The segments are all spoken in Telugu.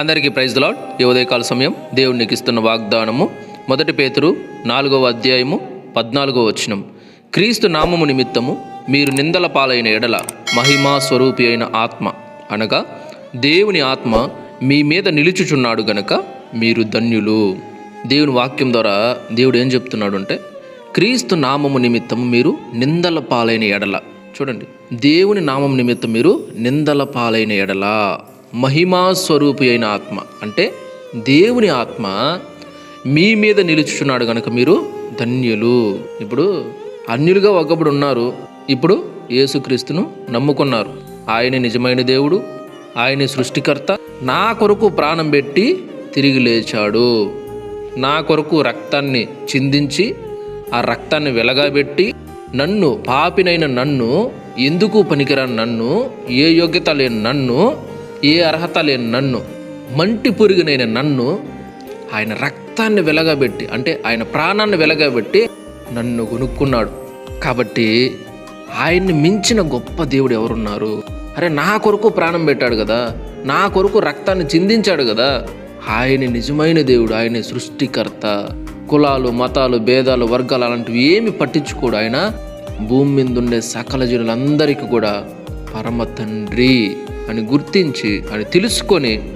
అందరికీ ప్రైజ్ లాడ్ ఈ ఉదయకాల సమయం దేవునికి ఇస్తున్న వాగ్దానము. మొదటి పేతురు నాలుగవ అధ్యాయము పద్నాలుగవ వచనం. క్రీస్తు నామము నిమిత్తము మీరు నిందల పాలైన ఎడల మహిమా స్వరూపి అయిన ఆత్మ. అనగా దేవుని ఆత్మ మీ మీద నిలుచుచున్నాడు గనక మీరు ధన్యులు. దేవుని వాక్యం ద్వారా దేవుడు ఏం చెప్తున్నాడు అంటే క్రీస్తు నామము నిమిత్తము మీరు నిందల పాలైన ఎడల. చూడండి దేవుని నామం నిమిత్తం మీరు నిందల పాలైన ఎడల. మహిమాస్వరూపి అయిన ఆత్మ. అంటే దేవుని ఆత్మ మీ మీద నిలుచుచున్నాడు కనుక మీరు ధన్యులు. ఇప్పుడు అన్యులుగా ఒకప్పుడు ఉన్నారు. ఇప్పుడు యేసుక్రీస్తును నమ్ముకున్నారు. ఆయన నిజమైన దేవుడు ఆయన సృష్టికర్త. నా కొరకు ప్రాణం పెట్టి తిరిగి లేచాడు. నా కొరకు రక్తాన్ని చిందించి ఆ రక్తాన్ని వెలగాబెట్టి నన్ను పాపినైన నన్ను ఎందుకు పనికిరాని నన్ను ఏ యోగ్యత లేని నన్ను ఏ అర్హత లేని నన్ను మంటి పురుగునైన నన్ను ఆయన రక్తాన్ని వెలగబెట్టి అంటే ఆయన ప్రాణాన్ని వెలగబెట్టి నన్ను కొనుక్కున్నాడు. కాబట్టి ఆయన్ని మించిన గొప్ప దేవుడు ఎవరున్నారు? అరే నా కొరకు ప్రాణం పెట్టాడు కదా నా కొరకు రక్తాన్ని చిందించాడు కదా. ఆయన నిజమైన దేవుడు ఆయన సృష్టికర్త. కులాలు మతాలు భేదాలు వర్గాలు అలాంటివి ఏమి పట్టించుకోడు ఆయన. భూమి మీద ఉండే సకల జనులందరికీ కూడా పరమ తండ్రి. అని గుర్తించి అని తెలుసుకొని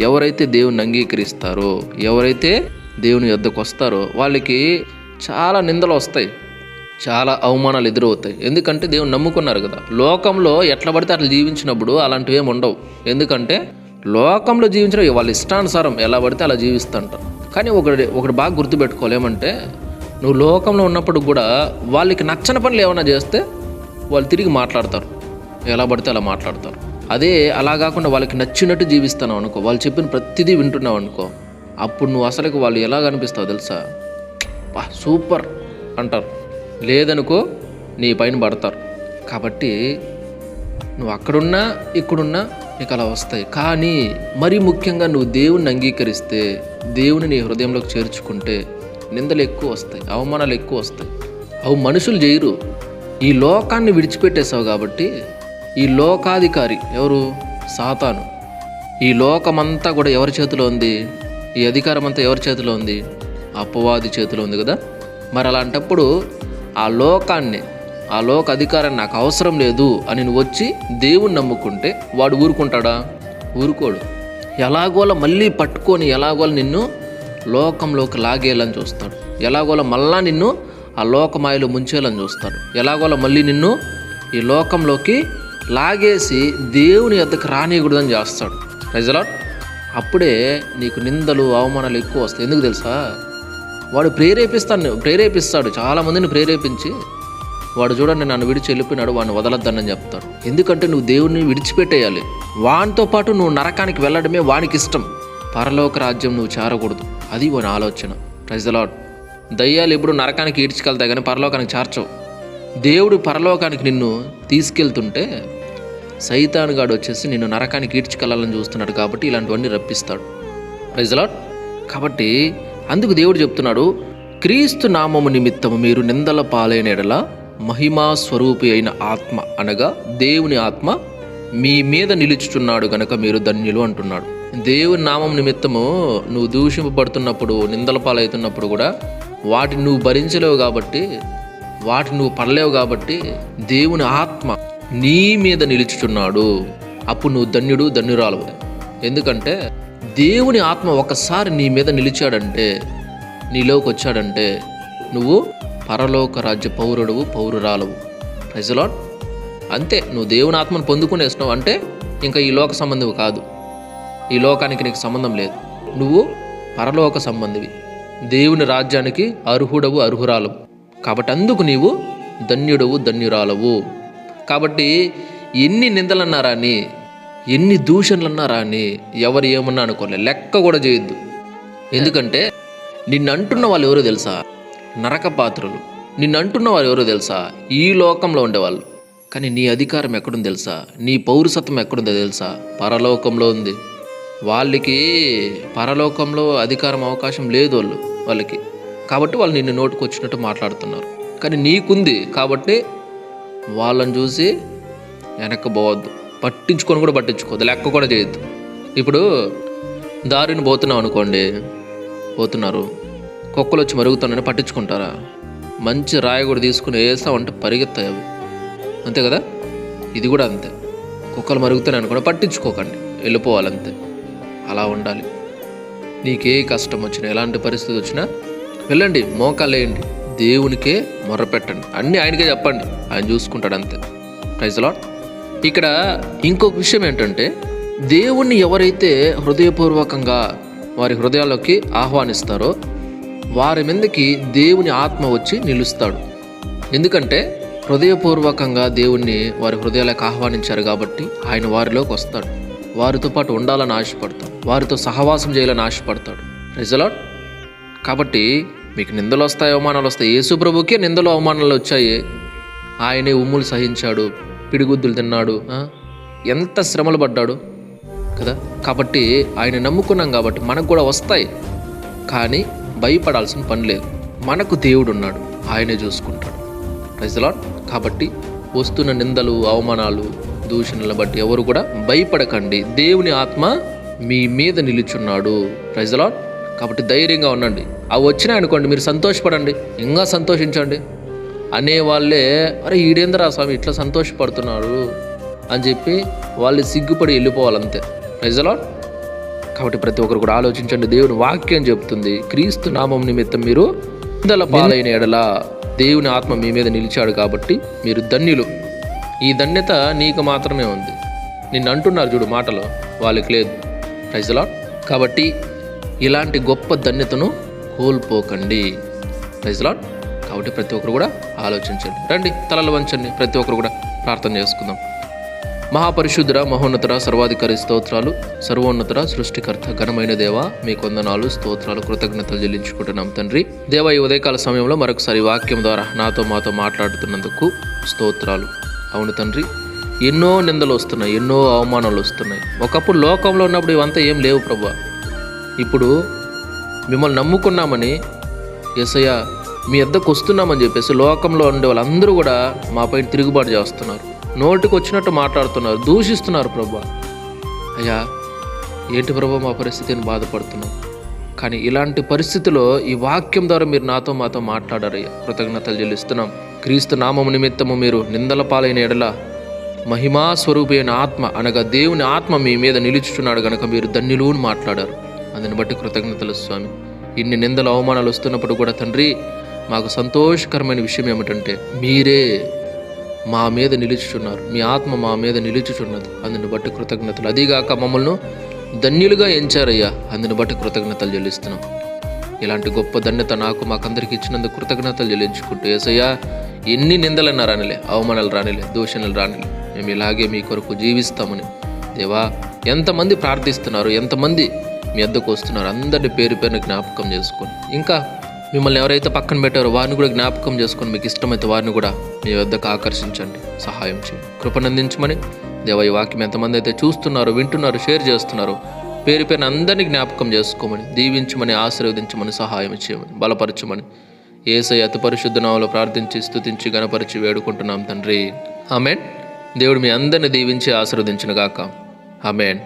ఎవరైతే దేవుని అంగీకరిస్తారో ఎవరైతే దేవుని యొద్దకు వస్తారో వాళ్ళకి చాలా నిందలు వస్తాయి. చాలా అవమానాలు ఎదురవుతాయి. ఎందుకంటే దేవుని నమ్ముకున్నారు కదా. లోకంలో ఎట్లా పడితే అట్లా జీవించినప్పుడు అలాంటివి ఏమి ఉండవు. ఎందుకంటే లోకంలో జీవించిన వాళ్ళ ఇష్టానుసారం ఎలా పడితే అలా జీవిస్తుంటారు. కానీ ఒకటి ఒకటి బాగా గుర్తుపెట్టుకోలేమంటే నువ్వు లోకంలో ఉన్నప్పుడు కూడా వాళ్ళకి నచ్చని పనులు ఏమైనా చేస్తే వాళ్ళు తిరిగి మాట్లాడతారు. ఎలా పడితే అలా మాట్లాడతారు. అదే అలా కాకుండా వాళ్ళకి నచ్చినట్టు జీవిస్తున్నావు అనుకో. వాళ్ళు చెప్పిన ప్రతిదీ వింటున్నావు అనుకో. అప్పుడు నువ్వు అసలుకి వాళ్ళు ఎలా కనిపిస్తావు తెలుసా? బా సూపర్ అంటారు. లేదనుకో నీ పైన పడతారు. కాబట్టి నువ్వు అక్కడున్నా ఇక్కడున్నా నీకు అలా వస్తాయి. కానీ మరీ ముఖ్యంగా నువ్వు దేవుణ్ణి అంగీకరిస్తే దేవుని నీ హృదయంలోకి చేర్చుకుంటే నిందలు ఎక్కువ వస్తాయి అవమానాలు ఎక్కువ వస్తాయి. అవి మనుషులు చేయరు. ఈ లోకాన్ని విడిచిపెట్టేశావు కాబట్టి ఈ లోకాధికారి ఎవరు? సాతాను. ఈ లోకమంతా కూడా ఎవరి చేతిలో ఉంది? ఈ అధికారం అంతా ఎవరి చేతిలో ఉంది? అపవాది చేతిలో ఉంది కదా? మరి అలాంటప్పుడు ఆ లోకాన్ని ఆ లోక అధికారాన్ని నాకు అవసరం లేదు అని నువ్వు వచ్చి దేవుణ్ణి నమ్ముకుంటే వాడు ఊరుకుంటాడా? ఊరుకోడు. ఎలాగోలా మళ్ళీ పట్టుకొని ఎలాగోలా నిన్ను లోకంలోకి లాగేయాలని చూస్తాడు. ఎలాగోలా మళ్ళా నిన్ను ఆ లోకమాయలో ముంచేయాలని చూస్తాడు. ఎలాగోలా మళ్ళీ నిన్ను ఈ లోకంలోకి లాగేసి దేవుని ఎద్దకు రానియకూడదని చేస్తాడు. ప్రజలాట్ అప్పుడే నీకు నిందలు అవమానాలు ఎక్కువ వస్తాయి. ఎందుకు తెలుసా? వాడు ప్రేరేపిస్తాను ప్రేరేపిస్తాడు. చాలామందిని ప్రేరేపించి వాడు చూడండి నన్ను విడిచి వెళ్ళిపోయినాడు వాడిని వదలొద్దనని చెప్తాడు. ఎందుకంటే నువ్వు దేవుడిని విడిచిపెట్టేయాలి. వానితో పాటు నువ్వు నరకానికి వెళ్ళడమే వానికి ఇష్టం. పరలోక రాజ్యం నువ్వు చేరకూడదు. అది వాని ఆలోచన. ప్రజలాడ్ దయ్యాలు ఎప్పుడు నరకానికి ఈడ్చుకెళ్తాయి కానీ పరలోకానికి చేర్చవు. దేవుడు పరలోకానికి నిన్ను తీసుకెళ్తుంటే సైతానుగాడు వచ్చేసి నిన్ను నరకానికి ఈడ్చుకెళ్ళాలని చూస్తున్నాడు కాబట్టి ఇలాంటివన్నీ రప్పిస్తాడు. ప్రజలాడ్ కాబట్టి అందుకు దేవుడు చెప్తున్నాడు క్రీస్తు నామము నిమిత్తము మీరు నిందల పాలైన ఎడల మహిమా స్వరూపి అయిన ఆత్మ అనగా దేవుని ఆత్మ మీ మీద నిలుచుచున్నాడు గనక మీరు ధన్యులు అంటున్నాడు. దేవుని నామం నిమిత్తము నువ్వు దూషింపబడుతున్నప్పుడు నిందల పాలవుతున్నప్పుడు కూడా వాటిని నువ్వు భరించలేవు కాబట్టి వాటిని నువ్వు పడలేవు కాబట్టి దేవుని ఆత్మ నీ మీద నిలుచుచున్నాడు. అప్పుడు నువ్వు ధన్యుడు ధన్యురాలవు ఎందుకంటే దేవుని ఆత్మ ఒకసారి నీ మీద నిలిచాడంటే నీలోకి వచ్చాడంటే నువ్వు పరలోక రాజ్య పౌరుడువు పౌరురాలవు. ప్రజలాట్ అంతే నువ్వు దేవుని ఆత్మను పొందుకునేసినావు అంటే ఇంకా ఈ లోక సంబంధివి కాదు. ఈ లోకానికి నీకు సంబంధం లేదు. నువ్వు పరలోక సంబంధివి. దేవుని రాజ్యానికి అర్హుడవు అర్హురాలవు. కాబట్టి అందుకు నీవు ధన్యుడవు ధన్యురాలవు. కాబట్టి ఎన్ని నిందలన్నారా అని ఎన్ని దూషణలున్నారా అని ఎవరు ఏమన్నా అనుకోలే. లెక్క కూడా చేయొద్దు. ఎందుకంటే నిన్ను అంటున్న వాళ్ళు ఎవరో తెలుసా? నరక పాత్రులు. నిన్ను అంటున్న వాళ్ళు ఎవరో తెలుసా? ఈ లోకంలో ఉండేవాళ్ళు. కానీ నీ అధికారం ఎక్కడుంది తెలుసా? నీ పౌరసత్వం ఎక్కడుందో తెలుసా? పరలోకంలో ఉంది. వాళ్ళకి పరలోకంలో అధికారం అవకాశం లేదు వాళ్ళు వాళ్ళకి. కాబట్టి వాళ్ళు నిన్ను నోటుకు వచ్చినట్టు మాట్లాడుతున్నారు. కానీ నీకుంది కాబట్టి వాళ్ళని చూసి వెనక్కబోవద్దు పట్టించుకొని కూడా పట్టించుకోవద్దు. లెక్క కూడా చేయొద్దు. ఇప్పుడు దారిని పోతున్నాం అనుకోండి. పోతున్నారు. కుక్కలు వచ్చి మరుగుతున్నాయని పట్టించుకుంటారా? మంచి రాయి కూడా తీసుకుని వేస్తామంటే పరిగెత్తాయి అవి. అంతే కదా? ఇది కూడా అంతే. కుక్కలు మరుగుతున్నాయి అనుకోండి పట్టించుకోకండి. వెళ్ళిపోవాలంతే. అలా ఉండాలి. నీకే కష్టం వచ్చినా ఎలాంటి పరిస్థితి వచ్చినా వెళ్ళండి మోకాలేయండి దేవునికే మొర్రపెట్టండి అన్నీ ఆయనకే చెప్పండి. ఆయన చూసుకుంటాడు అంతే. ప్రైజ్ ఇక్కడ ఇంకొక విషయం ఏంటంటే దేవుణ్ణి ఎవరైతే హృదయపూర్వకంగా వారి హృదయాల్లోకి ఆహ్వానిస్తారో వారి మీదకి దేవుని ఆత్మ వచ్చి నిలుస్తాడు. ఎందుకంటే హృదయపూర్వకంగా దేవుణ్ణి వారి హృదయాలకు ఆహ్వానించారు కాబట్టి ఆయన వారిలోకి వస్తాడు. వారితో పాటు ఉండాలని ఆశపడతాడు. వారితో సహవాసం చేయాలని ఆశపడతాడు. రిజలాట్ కాబట్టి మీకు నిందలు వస్తాయి అవమానాలు వస్తాయి యేసు ప్రభుకే నిందలు అవమానాలు వచ్చాయి. ఆయనే ఉమ్ములు సహించాడు పిడిగుద్దులు తిన్నాడు ఎంత శ్రమలు పడ్డాడు కదా? కాబట్టి ఆయన నమ్ముకున్నాం కాబట్టి మనకు కూడా వస్తాయి. కానీ భయపడాల్సిన పని లేదు. మనకు దేవుడు ఉన్నాడు ఆయనే చూసుకుంటాడు. ప్రజలాడ్ కాబట్టి వస్తున్న నిందలు అవమానాలు దూషణలను బట్టి ఎవరు కూడా భయపడకండి. దేవుని ఆత్మ మీ మీద నిలుచున్నాడు. ప్రజలాడ్ కాబట్టి ధైర్యంగా ఉండండి. అవి వచ్చినాయి అనుకోండి మీరు సంతోషపడండి. ఇంకా సంతోషించండి. అనే వాళ్ళే అరే ఈడేంద్రా స్వామి ఇట్లా సంతోషపడుతున్నారు? అని చెప్పి వాళ్ళు సిగ్గుపడి వెళ్ళిపోవాలంతే. నిజలా? కాబట్టి ప్రతి ఒక్కరు కూడా ఆలోచించండి. దేవుని వాక్యం చెప్తుంది క్రీస్తు నామం నిమిత్తం మీరు నిందల పాలైన ఎడల దేవుని ఆత్మ మీ మీద నిలిచాడు కాబట్టి మీరు ధన్యులు. ఈ ధన్యత నీకు మాత్రమే ఉంది. నిన్ను అంటున్నారు చూడు మాటలో వాళ్ళకి లేదు. ప్రైజలా కాబట్టి ఇలాంటి గొప్ప ధన్యతను కోల్పోకండి. ప్రైజలాట్ కాబట్టి ప్రతి ఒక్కరు కూడా ఆలోచించండి. రండి తలలు వంచండి. ప్రతి ఒక్కరు కూడా ప్రార్థన చేసుకుందాం. మహాపరిశుద్ధుర మహోన్నతర సర్వాధికారి స్తోత్రాలు సర్వోన్నతర సృష్టికర్త ఘనమైన దేవ మీ కొందనాలు స్తోత్రాలు కృతజ్ఞతలు చెల్లించుకుంటున్నాం తండ్రి. దేవ ఈ ఉదయకాల సమయంలో మరొకసారి వాక్యం ద్వారా నాతో మాతో మాట్లాడుతున్నందుకు స్తోత్రాలు. అవును తండ్రి ఎన్నో నిందలు వస్తున్నాయి ఎన్నో అవమానాలు వస్తున్నాయి. ఒకప్పుడు లోకంలో ఉన్నప్పుడు ఇవంతా ఏం లేవు ప్రభా. ఇప్పుడు మిమ్మల్ని నమ్ముకున్నామని ఎసయ్య మీ వద్దకు వస్తున్నామని చెప్పేసి లోకంలో ఉండే వాళ్ళందరూ కూడా మాపై తిరుగుబాటు చేస్తున్నారు. నోటికి వచ్చినట్టు మాట్లాడుతున్నారు. దూషిస్తున్నారు ప్రభా. అయ్యా ఏంటి ప్రభా మా పరిస్థితిని బాధపడుతున్నాం కానీ ఇలాంటి పరిస్థితిలో ఈ వాక్యం ద్వారా మీరు నాతో మాతో మాట్లాడారయ్యా కృతజ్ఞతలు చెల్లిస్తున్నాం. క్రీస్తు నామము నిమిత్తము మీరు నిందల పాలైన ఎడల మహిమా స్వరూపైన ఆత్మ అనగా దేవుని ఆత్మ మీ మీద నిలుచుచున్నాడు గనక మీరు ధన్యులు అని మాట్లాడారు. అందుని బట్టి కృతజ్ఞతలు స్వామి. ఇన్ని నిందలు అవమానాలు వస్తున్నప్పుడు కూడా తండ్రి మాకు సంతోషకరమైన విషయం ఏమిటంటే మీరే మా మీద నిలుచుచున్నారు మీ ఆత్మ మా మీద నిలుచుచున్నది. అందుని బట్టి కృతజ్ఞతలు. అదీగాక మమ్మల్ని ధన్యులుగా ఎంచారయ్యా. అందుని బట్టి కృతజ్ఞతలు చెల్లిస్తున్నాం. ఇలాంటి గొప్ప ధన్యత నాకు మాకందరికి ఇచ్చినందుకు కృతజ్ఞతలు చెల్లించుకుంటూ ఏసయ్యా ఎన్ని నిందలన్నా రానిలే అవమానాలు రానిలే దూషణలు రానిలే. మేము ఇలాగే మీ కొరకు జీవిస్తామని. దేవా ఎంతమంది ప్రార్థిస్తున్నారు ఎంతమంది మీ వద్దకు వస్తున్నారు. అందరిని పేరు పేరున జ్ఞాపకం చేసుకొని. ఇంకా మిమ్మల్ని ఎవరైతే పక్కన పెట్టారో వారిని కూడా జ్ఞాపకం చేసుకొని మీకు ఇష్టమైతే వారిని కూడా మీ వద్దకు ఆకర్షించండి. సహాయం చేయండి. కృపనందించమని దేవ ఈ వాక్యం ఎంతమంది అయితే చూస్తున్నారో వింటున్నారో షేర్ చేస్తున్నారో పేరు పేరున అందరినీ జ్ఞాపకం చేసుకోమని దీవించమని ఆశీర్వదించమని సహాయం చేయమని బలపరచమని ఏసై అతి పరిశుద్ధ నామలో ప్రార్థించి స్థుతించి గణపరిచి వేడుకుంటున్నాం తండ్రి. ఆమెన్. దేవుడు మీ అందరిని దీవించి ఆశీర్వదించిన గాక. ఆమెన్.